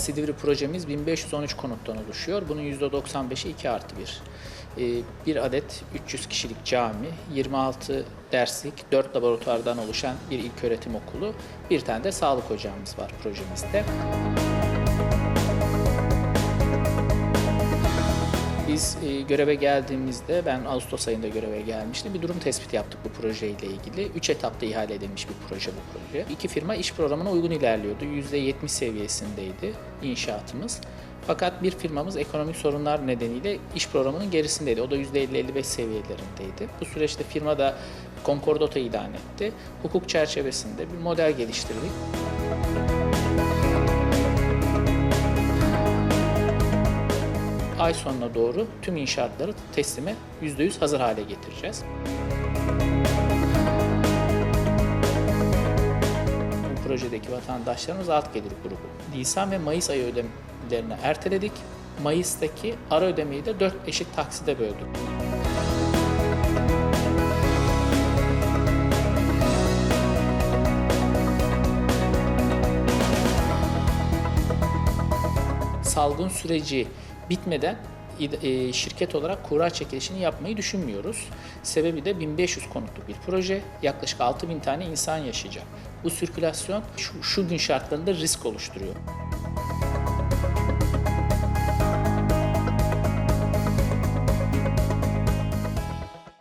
Silivri projemiz 1513 konuttan oluşuyor. Bunun %95'i 2 artı 1. Bir adet 300 kişilik cami, 26 derslik, 4 laboratuvardan oluşan bir ilköğretim okulu, bir tane de sağlık ocağımız var projemizde. Biz e, göreve geldiğimizde, ben Ağustos ayında göreve gelmiştim. Bir durum tespiti yaptık bu projeyle ilgili. Üç etapta ihale edilmiş bir proje bu proje. İki firma iş programına uygun ilerliyordu. %70 seviyesindeydi inşaatımız. Fakat bir firmamız ekonomik sorunlar nedeniyle iş programının gerisindeydi. O da %50-55 seviyelerindeydi. Bu süreçte firma da Concordato ilan etti. Hukuk çerçevesinde bir model geliştirdik. Ay sonuna doğru tüm inşaatları teslime %100 hazır hale getireceğiz. Bu projedeki vatandaşlarımız alt gelir grubu. Nisan ve Mayıs ayı ödemelerini erteledik. Mayıs'taki ara ödemeyi de 4 eşit takside böldük. salgın süreci bitmeden e, şirket olarak kura çekilişini yapmayı düşünmüyoruz. Sebebi de 1500 konutluk bir proje. Yaklaşık 6000 tane insan yaşayacak. Bu sirkülasyon şu, şu gün şartlarında risk oluşturuyor.